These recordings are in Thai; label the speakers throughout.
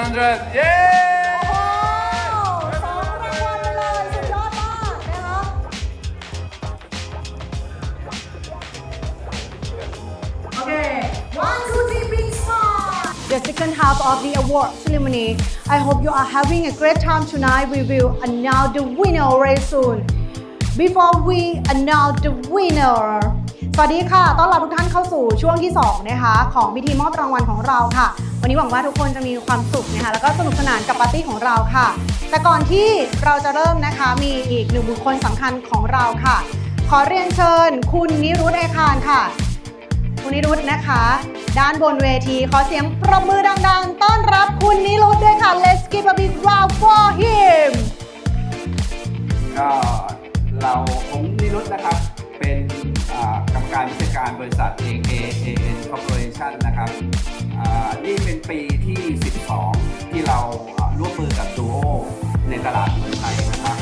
Speaker 1: 100 เย้
Speaker 2: โอ้สองรางวัลไปเลยสุดยอดมากนะคะ Okay, one, two, three, big smile. The second half of the award ceremony. I hope you are having a great time tonight. We will announce the winner very soon. Before we announce the winner สวัสดีค่ะ ต้อนรับทุกท่านเข้าสู่ช่วงที่ 2 นะคะ ของพิธีมอบรางวัลของเราค่ะ วันนี้หวังว่าทุกคนจะมีความสุขนะคะ แล้วก็สนุกสนานกับปาร์ตี้ของเราค่ะ แต่ก่อนที่เราจะเริ่มนะคะ มีอีกหนึ่งบุคคลสำคัญของเราค่ะ ขอเรียนเชิญ คุณนิรุตเอคารค่ะ คุณนิรุตนะคะ ด้านบนเวที ขอเสียงปรบมือดังๆ ต้อนรับคุณนิรุตด้วยค่ะ Let's give a big round for him
Speaker 1: ก็เราผมนิรุตนะครับ กรรมการผู้จัดการบริษัท AKAN Corporation นะครับอ่านี่เป็นปีที่ 12 ที่เราร่วมมือกับดูโอในตลาดเมืองไทยนะครับ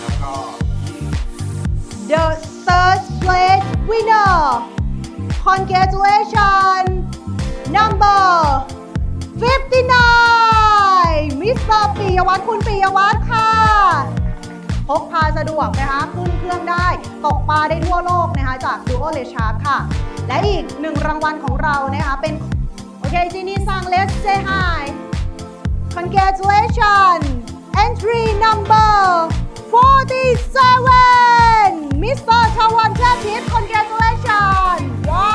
Speaker 1: แล้วก็
Speaker 2: The third place winner congratulations number 59มิสเตอร์ปิยวัฒน์คุณปิยวัฒน์ค่ะ พกพาสะดวกนะคะขึ้นเครื่องได้ ตกปลาได้ทั่วโลกนะคะจาก Duo l e c h a r d ค่ะ และอีกหนึ่งรางวัลของเรานะคะเป็น โอเคจีนี่สั่ง let's say hi congratulations entry number 47 Mr. ชวันแช่ทิพย์ congratulations ว้า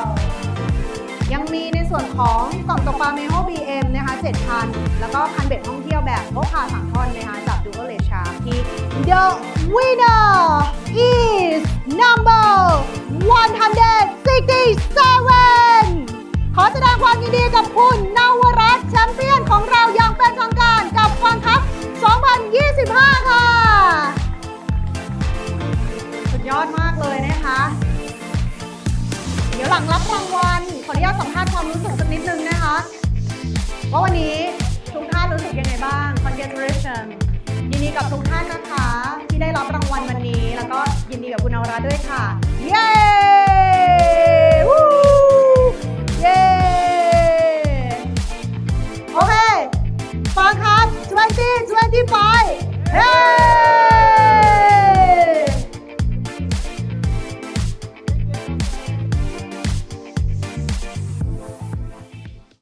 Speaker 2: ว ยังมีในส่วนของกล่องตกปลาเมโฮ BM นะคะ7,000 แล้วก็คันเบ็ดท่องเที่ยวแบบพกพาสามท่อนนะคะจากดูโอเล The winner is number 167 ขอแสดงความยินดีกับคุณนวรัตน์แชมเปี้ยนของเราอย่างเป็นทางการกับฟันคัพ 2025 ค่ะ สุดยอดมากเลยนะคะ เดี๋ยวหลังรับรางวัล ขออนุญาตสัมภาษณ์ความรู้สึกสักนิดนึงนะคะ ว่าวันนี้ทุกท่านรู้สึกยังไงบ้าง congratulations ดีกับทุกท่านนะคะ ที่ได้รับรางวัลวันนี้ แล้วก็ยินดีกับคุณนวรัตด้วยค่ะ เย้